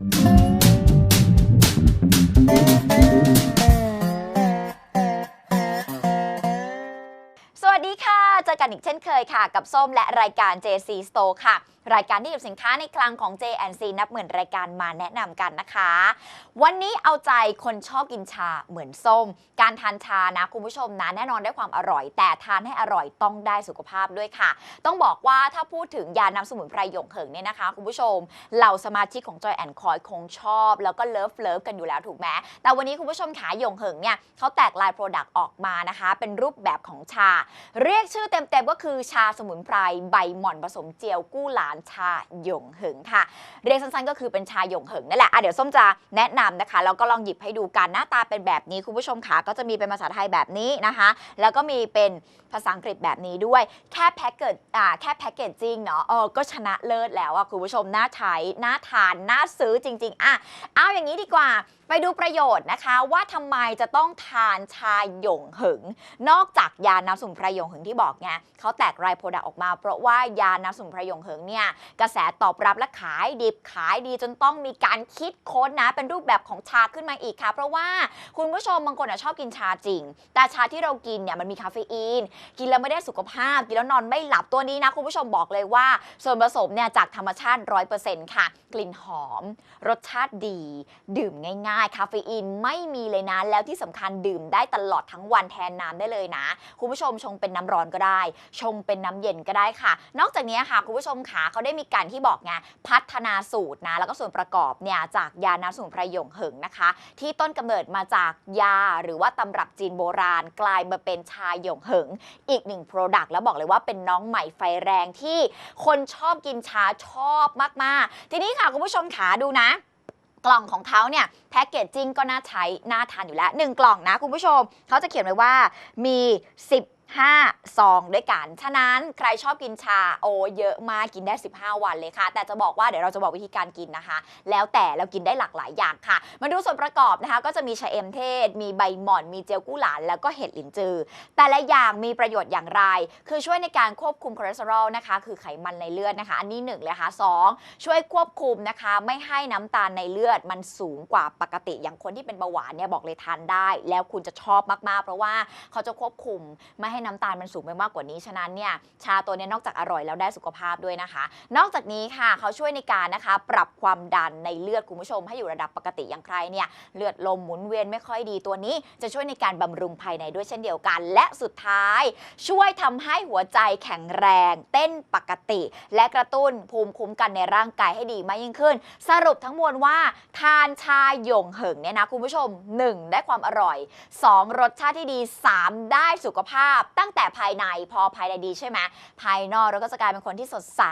สวัสดีค่ะ เจอกันอีกเช่นเคยค่ะ กับส้มและรายการ JC Store ค่ะ รายการที่หยิบสินค้าในคลังของ J&C นับหมื่นรายการมาแนะนำกันนะคะ วันนี้เอาใจคนชอบกินชาเหมือนส้ม การทานชานะคุณผู้ชมนะแน่นอนได้ความอร่อย แต่ทานให้อร่อยต้องได้สุขภาพด้วยค่ะ ต้องบอกว่าถ้าพูดถึงยาน้ำสมุนไพรหยงเหิงเนี่ยนะคะ คุณผู้ชมเหล่าสมาชิกของ Joy and Coy คงชอบ แล้วก็เลิฟเลิฟกันอยู่แล้วถูกไหมแต่วันนี้คุณผู้ชมขาหยงเหิงเนี่ยเขาแตกลายโปรดักต์ออกมานะคะ เป็นรูปแบบของชา เรียกชื่อเต็มๆก็คือือชาสมุนไพรใบหม่อนผสมเจียวกู้หลานชาหยงเหิงค่ะ เรียกสั้นๆ ก็คือเป็นชาหยงเหิงนั่นแหละอะเดี๋ยวส้มจะแนะนำนะคะแล้วก็ลองหยิบให้ดูกันหน้าตาเป็นแบบนี้คุณผู้ชมขาก็จะมีเป็นภาษาไทยแบบนี้นะคะ แล้วก็มีเป็นภาษาอังกฤษแบบนี้ด้วย แค่แพ็กเกจอ่าแค่แพ็กเกจจริงเนาะเออก็ชนะเลิศแล้วอะคุณผู้ชมน่าใช้น่าทานน่าซื้อจริง ๆอะเอาอย่างนี้ดีกว่าไปดูประโยชน์นะคะ ว่าทำไมจะต้องทานชาหยงเหิง นอกจากยาน้ำสมุนไพรหยงเหิงที่บอกไงเขาแตกรายโปรดักต์ออกมา เพราะว่ายาน้ำสมุนไพรหยงเหิงเนี่ยกระแสตอบรับและขายดิบขายดีจนต้องมีการคิดค้นนะเป็นรูปแบบของชาขึ้นมาอีกค่ะ เพราะว่าคุณผู้ชมบางคนอะชอบกินชาจริง แต่ชาที่เรากินเนี่ยมันมีคาเฟอีน กินแล้วไม่ได้สุขภาพ กินแล้วนอนไม่หลับตัวนี้นะคุณผู้ชมบอกเลยว่า ส่วนผสมเนี่ยจากธรรมชาติ 100%ค่ะ กลิ่นหอม รสชาติดี ดื่มง่ายๆ คาเฟอีนไม่มีเลยนะ แล้วที่สำคัญดื่มได้ตลอดทั้งวันแทนน้ำได้เลยนะ คุณผู้ชมชงเป็นน้ำร้อนก็ได้ชงเป็นน้ำเย็นก็ได้ค่ะ นอกจากนี้ค่ะคุณผู้ชมขาเขาได้มีการที่บอกไงพัฒนาสูตรนะแล้วก็ส่วนประกอบเนี่ยจากยาน้ำสมุนไพรหยงเหิงนะคะ ที่ต้นกำเนิดมาจากยาหรือว่าตำรับจีนโบราณ กลายมาเป็นชาหยงเหิง อีกหนึ่ง Product แล้วบอกเลยว่าเป็นน้องใหม่ไฟแรงที่คนชอบกินชาชอบมากๆ ทีนี้ค่ะคุณผู้ชมขาดูนะกล่องของเขาเนี่ยแพ็กเกจจิ้งก็น่าใช้ น่าทานอยู่แล้ว 1 กล่องนะคุณผู้ชม เขาจะเขียนไว้ว่ามี 5 ซองด้วยกัน ฉะนั้นใครชอบกินชาโอเยอะมากกินได้ 15 วันเลยค่ะ แต่จะบอกว่าเดี๋ยวเราจะบอกวิธีการกินนะคะ แล้วแต่เรากินได้หลากหลายอย่างค่ะ มาดูส่วนประกอบนะคะ ก็จะมีชะเอ็มเทศ มีใบหม่อน มีเจลกู้หลาน แล้วก็เห็ดหลินจือ แต่ละอย่างมีประโยชน์อย่างไร คือช่วยในการควบคุมคอเลสเตอรอลนะคะ คือไขมันในเลือดนะคะ อันนี้หนึ่งเลยค่ะสองช่วยควบคุมนะคะ ไม่ให้น้ำตาลในเลือดมันสูงกว่าปกติ อย่างคนที่เป็นเบาหวานเนี่ยบอกเลยทานได้ แล้วคุณจะชอบมากๆ เพราะว่าเขาจะควบคุมไม่ให้น้ำตาลมันสูงไปมากกว่านี้ ฉะนั้นเนี่ยชาตัวเนี้นอกจากอร่อยแล้วได้สุขภาพด้วยนะคะ นอกจากนี้ค่ะเขาช่วยในการนะคะ ปรับความดันในเลือดคุณผู้ชม ให้อยู่ระดับปกติอย่างใครเนี่ยเลือดลมหมุนเวียนไม่ค่อยดีตัวนี้ จะช่วยในการบำรุงภายในด้วยเช่นเดียวกัน และสุดท้าย ช่วยทำให้หัวใจแข็งแรง เต้นปกติ และกระตุ้นภูมิคุ้มกันในร่างกายให้ดีมากยิ่งขึ้น สรุปทั้งมวลว่าทานชาหยงเหิงเนี่ยนะคุณผู้ชม 1. ได้ความอร่อย 2. รสชาติที่ดี 3. ได้สุขภาพตั้งแต่ภายในพอภายในดีใช่ไหมภายนอกเราก็จะกลายเป็นคนที่สดใส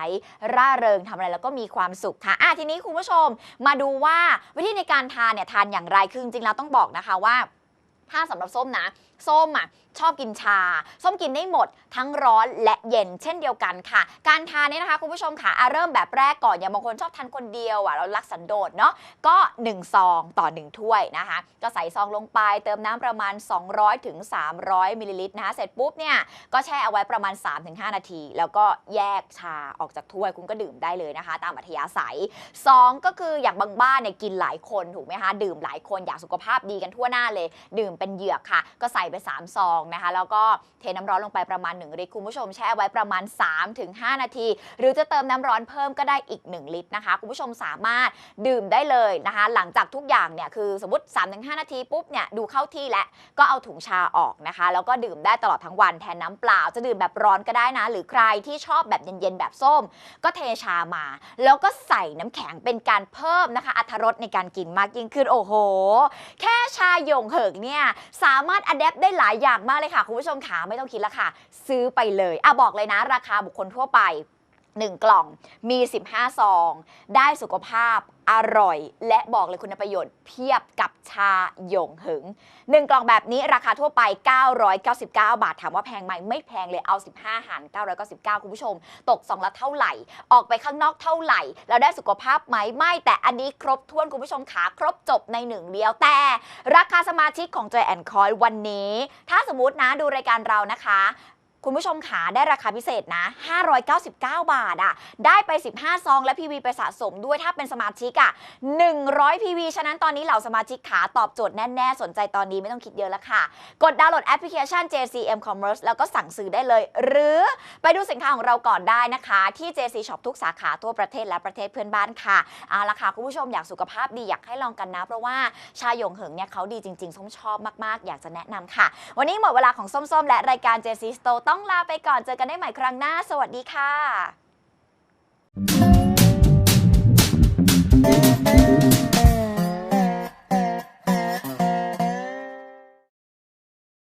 ร่าเริงทำอะไรแล้วก็มีความสุขค่ะอะทีนี้คุณผู้ชมมาดูว่าวิธีในการทานเนี่ยทานอย่างไรคือจริงๆแล้วต้องบอกนะคะว่า ถ้าสำหรับส้มนะ ส้มอะชอบกินชา ส้มกินได้หมดทั้งร้อนและเย็นเช่นเดียวกันค่ะ การทานเนี่ยนะคะคุณผู้ชมค่ะอะเริ่มแบบแรกก่อนอย่างบางคนชอบทานคนเดียวอะเรารักสันโดษเนาะก็ 1 ซองต่อ 1 ถ้วยนะคะ ก็ใส่ซองลงไปเติมน้ำประมาณ 200ถึง300มิลลิลิตรนะคะเสร็จปุ๊บเนี่ยก็แช่เอาไว้ประมาณ 3-5 นาที แล้วก็แยกชาออกจากถ้วยคุณก็ดื่มได้เลยนะคะ ตามอัธยาศัยสองก็คืออย่างบางบ้านเนี่ยกินหลายคนถูกไหมคะดื่มหลายคนอยากสุขภาพดีกันทั่วหน้าเลยดื่มเป็นเหยือกค่ะ ก็ใส่ไป 3 ซองนะคะ แล้วก็เทน้ำร้อนลงไปประมาณ 1 ลิตร คุณผู้ชมแช่ไว้ประมาณ 3-5 นาที หรือจะเติมน้ำร้อนเพิ่มก็ได้อีก 1 ลิตรนะคะ คุณผู้ชมสามารถดื่มได้เลยนะคะ หลังจากทุกอย่างเนี่ยคือสมมติ 3-5 นาทีปุ๊บเนี่ยดูเข้าที่แล้วก็เอาถุงชาออกนะคะ แล้วก็ดื่มได้ตลอดทั้งวันแทนน้ำเปล่าจะดื่มแบบร้อนก็ได้นะ หรือใครที่ชอบแบบเย็นๆแบบส้ม ก็เทชามา แล้วก็ใส่น้ำแข็งเป็นการเพิ่มนะคะอรรถรสในการกินมากยิ่งขึ้นโอ้โห แค่ชาหยงเหิงเนี่ยสามารถอัดแอปได้หลายอย่างมากเลยค่ะ คุณผู้ชมขาไม่ต้องคิดละค่ะ ซื้อไปเลยอะบอกเลยนะ ราคาบุคคลทั่วไป 1 กล่องมี 15 ซอง ได้สุขภาพอร่อย และบอกเลยคุณประโยชน์เพียบกับชาหยงหิง1 กล่องแบบนี้ราคาทั่วไป 999 บาท ถามว่าแพงไหมไม่แพงเลยเอา 15หาร999 คุณผู้ชม ตกซองละเท่าไหร่ ออกไปข้างนอกเท่าไหร่ แล้วได้สุขภาพไหมไม่แต่อันนี้ครบถ้วนคุณผู้ชมขาครบจบในหนึ่งเดียวแต่ ราคาสมาชิกของ Joy and Coy วันนี้ ถ้าสมมตินะดูรายการเรานะคะ คุณผู้ชมขาได้ราคาพิเศษนะ 599 บาทอะ ได้ไป 15 ซองและ PV ไปสะสมด้วยถ้าเป็นสมาชิกอะ 100 PV ฉะนั้นตอนนี้เหล่าสมาชิกขาตอบโจทย์แน่ๆ สนใจตอนนี้ไม่ต้องคิดเยอะแล้วค่ะ กดดาวน์โหลดแอปพลิเคชัน JCM Commerce แล้วก็สั่งซื้อได้เลย หรือไปดูสินค้าของเราก่อนได้นะคะ ที่ JC Shop ทุกสาขาทั่วประเทศและประเทศเพื่อนบ้านค่ะเอาละค่ะคุณผู้ชมอยากสุขภาพดีอยากให้ลองกันนะ เพราะว่าชาหยงเหิงเนี่ยเขาดีจริงๆส้มชอบมากๆ อยากจะแนะนำค่ะ วันนี้หมดเวลาของส้มๆและรายการ JC Store ต้องลาไปก่อนเจอกันได้ใหม่ครั้งหน้า สวัสดีค่ะ